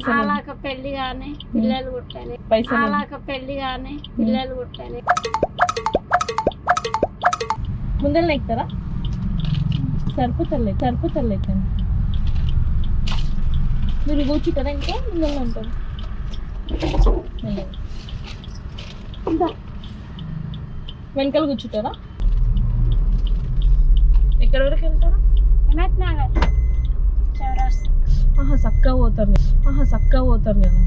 పైసలు అలాక పెళ్ళి కానీ పిల్లలు పుట్టాలి పైసలు అలాక పెళ్ళి కానీ పిల్లలు పుట్టాలి ముందర ఎక్కుతారా సరిపోతలే సరిపోతలే మీరు కూర్చుంటారా ఇంకా ముందర ఉంటారు. వెనకాల కూర్చుంటారా? ఎక్కడి వరకు వెళ్తారా? చక్కగా పోతారు ఆహా చక్కగా పోతారు కదా.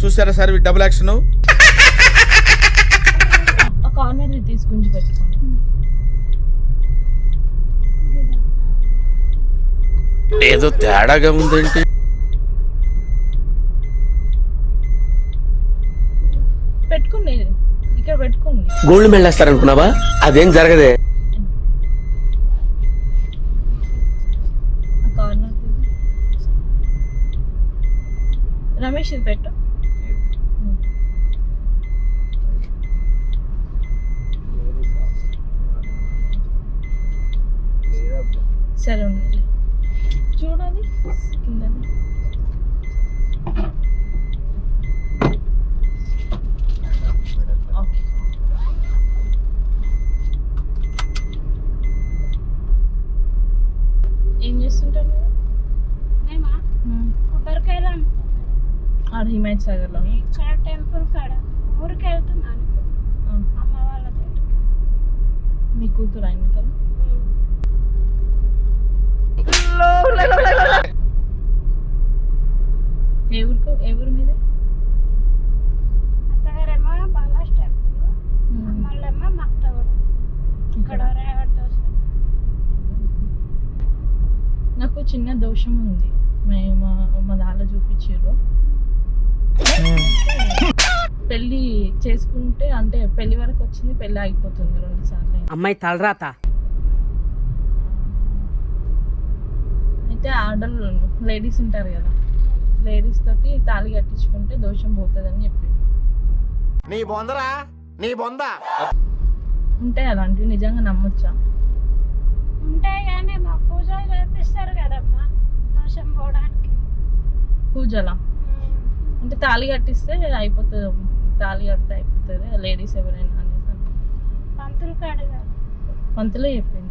చూసారా సార్ డబుల్ యాక్షన్ ఆ కార్నర్ తీసుకుని పెట్టుకోండి. ఏదో తేడాగా ఉందేంటి? పెట్టుకోండి. ఇక్కడ పెట్టుకోండి. గోల్డ్ మెళ్ళేస్తారనుకున్నావా అదేం జరగదే ఆ కార్నర్ రమేష్ పెట్టు. సరే ఉండండి. చూడాలి కింద ఓకే ఏం చేస్తుంటారు మీరు మేమా కొబ్బరికాయలు ఆడ హిమాయత్ సాగర్లో? ఇక్కడ టెంపుల్ కాడ ఊరికి వెళ్తున్నాను అమ్మ వాళ్ళ దగ్గరికి. మీ కూతురు ఆయన ఏ ఊరుకు ఏ ఊరు మీది? అత్తగారేమో బాలాస్ టెంపుల్ అమ్మళ్ళేమో మక్తగూడ ఇక్కడ? రేవట్ దోశ నాకు చిన్న దోషం ఉంది. మేము మా- మా దాలో చూపించారు. పెళ్ళి చేసుకుంటే అంటే పెళ్ళి వరకు వచ్చింది పెళ్ళి ఆగిపోతుంది రెండు సార్లు. అమ్మాయి తలరాత. అయితే ఆర్డర్ లేడీస్ ఉంటారు కదా. లేడీస్ తోటి తాళి కట్టించుకుంటే దోషం పోతుంది అని చెప్పి. నీ బొందరా? నీ బొంద? ఉంటాయి అలాంటివి నిజంగా నమ్మొచ్చా? ఉంటాయి కానీ మా పూజలు చేపిస్తారు కదమ్మా దోషం పోవడానికి. పూజలా? అంటే తాళి కట్టిస్తే అయిపోతుంది తాళి కడితే అయిపోతుంది లేడీస్ ఎవరైనా అనేసి. పంతులు కాడు కాదు. పంతులే చెప్పింది.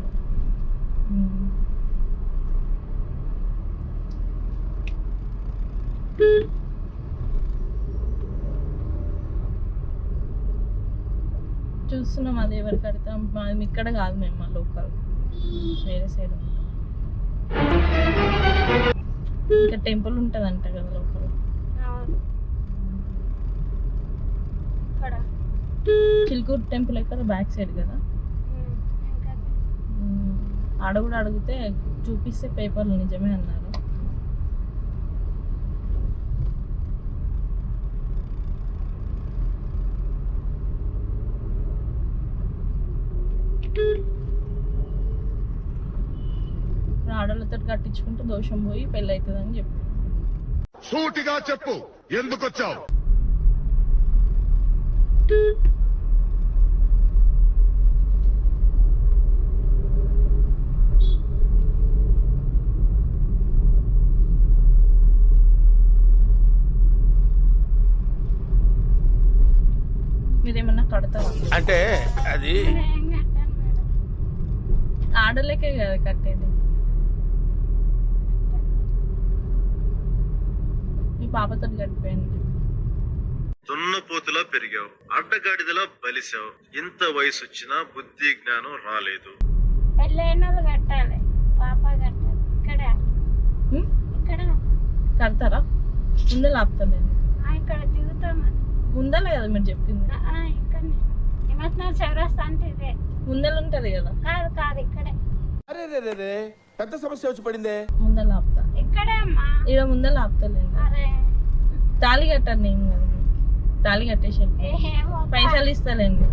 చూస్తున్నాం అది ఎవరు కడతాం మాది ఇక్కడ కాదు మేము మా లోకల్. వేరే సైడ్ ఇంకా టెంపుల్ ఉంటుందంట కదా లోకల్ అవును ఇక్కడ చిలుకూరు టెంపుల్ ఎక్కడ? బ్యాక్ సైడ్ కదా. ఆడ కూడా అడిగితే చూపిస్తే పేపర్లు నిజమే అన్నారు. ఆడవాళ్ళతో కట్టించుకుంటే దోషం పోయి పెళ్ళి అవుతుందని చెప్పి. సూటిగా చెప్పు. ఎందుకొచ్చావు? మీరేమన్నా కడతారా? అంటే అది ఆడలేకే కదా కట్టేది. మీ పాపతో కట్టిపోయింది దున్నపోతులా పెరిగావు అడ్డగాడిదలా బలిసావు. ఇంత వయసు వచ్చినా బుద్ధి జ్ఞానం రాలేదు. పెళ్ళైన వాళ్ళు కట్టాలి పాప కట్టాలి. ఇక్కడ. కడతారా? ఆపుతలేదు ఆ, ఇక్కడ ముందర కదా మీరు చెప్పింది. ఇక్కడనే. హిమత్నగర్ చౌరస్తా అంటే ఇదే. ఉంటది కదా. కాదు కాదు ఇక్కడే. అరే రే రే రే పెద్ద సమస్య వచ్చి పడిందే? ముందర ఆపుతా ఇక్కడే అమ్మా. ఇక ఆపుతలేదు అరే. తాళి కట్టండి ఏం కదా. తాళి కట్టేసాను ఏమో పైసలు ఇస్తాలేండి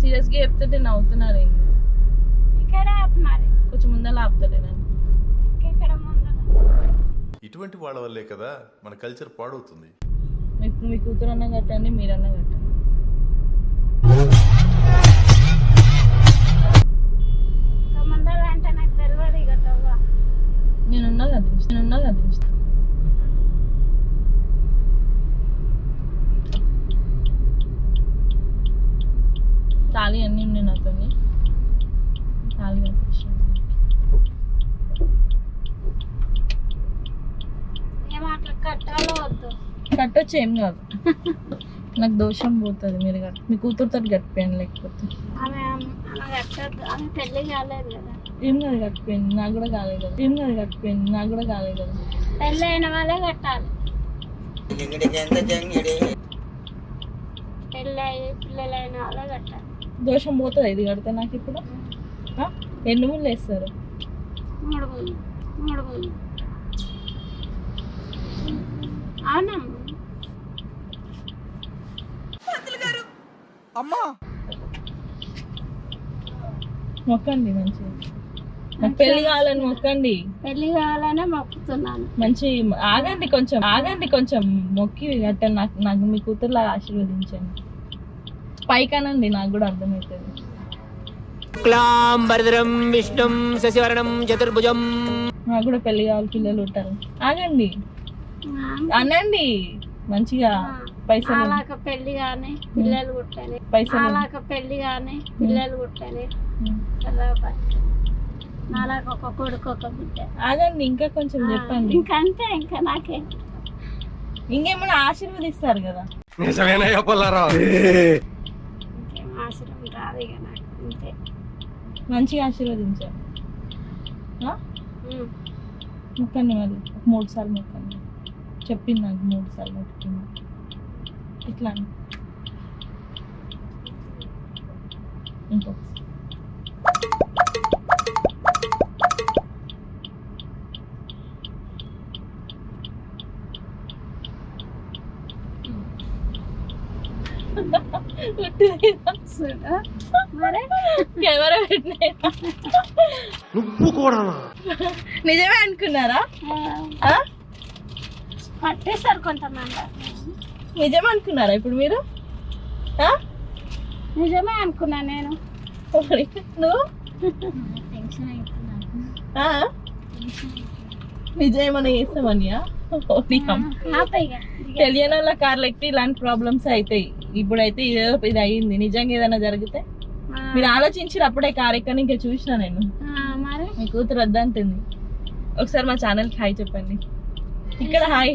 సీరియస్గా చెప్తుంటే నవ్వుతున్నారు ఏంటి ఇక్కడే ఆపు మరి. కొంచెం ముందర ముందర? ఇటువంటి వాళ్ళ వల్లే కదా మన కల్చర్ పాడవుతుంది. మీ మీ కూతురు అన్న కట్టండి మీరన్నా కట్టండి. నేనున్నా కదా. నేనున్నా కదా దించుతా. తాళి అన్నీ ఉన్నాయి నాతో తాళి కట్టించాను ఏం అట్లా కట్టాలో వద్దు కట్టొచ్చు ఏం కాదు. నాకు దోషం పోతుంది మీరు కట్ మీ కూతురుతో కట్టిపోయాను లేకపోతే. ఏం కాదు కట్టిపోయింది నాకు కూడా కాలేదు కదా. ఏం కాదు కట్టిపోయింది నాకు కూడా కాలేదు కదా. పెళ్ళి అయిన వాళ్ళే కట్టాలి. పెళ్ళి అయ్యి పిల్లలు అయిన వాళ్ళే కట్టాలి. దోషం పోతుంది? ఇది కడితే నాకు ఇప్పుడు? ఎన్ని ముళ్ళు వేస్తారు? మూడు ముళ్ళు. మూడు ముళ్ళు. అవునమ్మా మొక్కండి మంచిగా నాకు పెళ్ళి కావాలని మొక్కండి. పెళ్ళి కావాలనే మొక్కుతున్నాను. మంచి ఆగండి కొంచెం ఆగండి కొంచెం. మొక్కి గట్ట నాకు నాకు మీ కూతురులా ఆశీర్వదించండి. పైకనండి నాకు కూడా అర్థమవుతుంది. శుక్లాంబరధరం విష్ణుం శశివరణం చతుర్భుజం. నాకు కూడా పెళ్ళి కావాలి పిల్లలు ఉంటారు. ఆగండి. అనండి. మంచిగా పైసలు. అలాక పెళ్ళి కానీ పిల్లలు పుట్టాలి పైసలు. అలాక పెళ్ళి కానీ పిల్లలు పుట్టాలి నాలాక ఒక కొడుకు ఒక బిడ్డ. ఆగండి ఇంకా కొంచెం చెప్పండి. ఇంకంతే ఇంకా నాకే. ఇంకేమైనా ఆశీర్వదిస్తారు కదా? ఇంకేం ఆశ్రమం రాదు ఇక నాకు అంతే మంచిగా ఆశీర్వదించారు. మొక్కండి మరి మూడు సార్లు మొక్కండి. చెప్పింది నాకు మూడు సార్లు మొక్కింది ఇట్లా. అని. ఇంకొకసారి కెమెరా పెట్టినాయి? నువ్వు కూడా నిజమే అనుకున్నారా? ఆ, ఆ? పట్టేశారు కొంతమంది. నిజమే అనుకున్నారా ఇప్పుడు మీరు? నిజమే అనుకున్నా నేను. నువ్వు? నిజమేమన్నా చేస్తామనియా తెలియని వాళ్ళ కార్లు ఎక్కి ఇలాంటి ప్రాబ్లమ్స్ అవుతాయి ఇప్పుడైతే ఇదేదో ఇది అయ్యింది నిజంగా ఏదైనా జరిగితే? మీరు ఆలోచించి అప్పుడే కార్ ఎక్కని ఇంకా చూసినా నేను. మరి? మీ కూతురు వద్దంటుంది. ఒకసారి మా ఛానల్ హాయ్ చెప్పండి. ఇక్కడ హాయ్.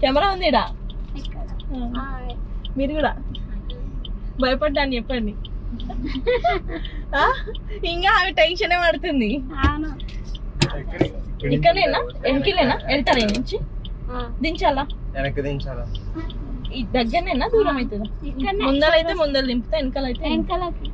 కెమెరా ఉంది ఈడ. ఇక్కడ. మీరు కూడా? భయపడ్డాను చెప్పండి. ఆ? ఇంకా ఆమె టెన్షన్ పడుతుంది. అవును. ఇక్కడనేనా వెనకిలేనా? వెళ్తారా నుంచి? దించాలా? వెనక్కి దించాలా? ఈ దగ్గరనేనా? దూరం అవుతుందా? ఇక్కడనే. ముందరైతే ముందర దింపుతా వెనకాలైతే వెనకాలకి.